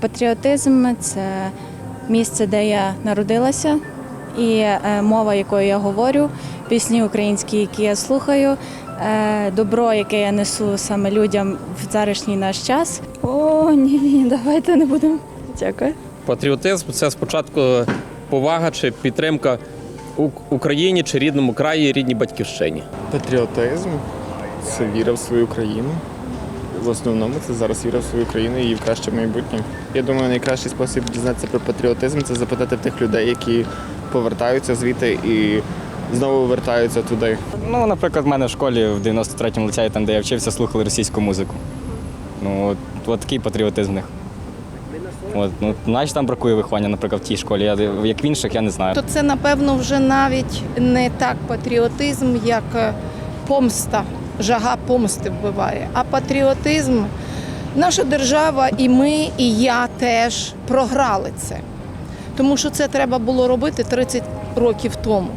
Патріотизм це місце, де я народилася, і е, мова, якою я говорю, пісні українські, які я слухаю, е, добро, яке я несу саме людям в зарашній наш час. О, ні, ні, давайте не будемо. Дякую. Патріотизм це спочатку повага чи підтримка Україні чи рідному краї, рідній батьківщині. Патріотизм це віра в свою країну. В основному це зараз віра в свою країну і в краще майбутнє. Я думаю, найкращий спосіб дізнатися про патріотизм це запитати тих людей, які повертаються звідти і знову вертаються туди. Ну, наприклад, в мене в школі в 93-му ліцеї, там, де я вчився, слухали російську музику. Ну, от, от такий патріотизм в них. От, ну, значить, там бракує виховання, наприклад, в тій школі. Я, як в інших, я не знаю. То це, напевно, вже навіть не так патріотизм, як е, помста, жага помсти вбиває. А патріотизм, наша держава, і ми, і я теж програли це. Тому що це треба було робити 30 років тому.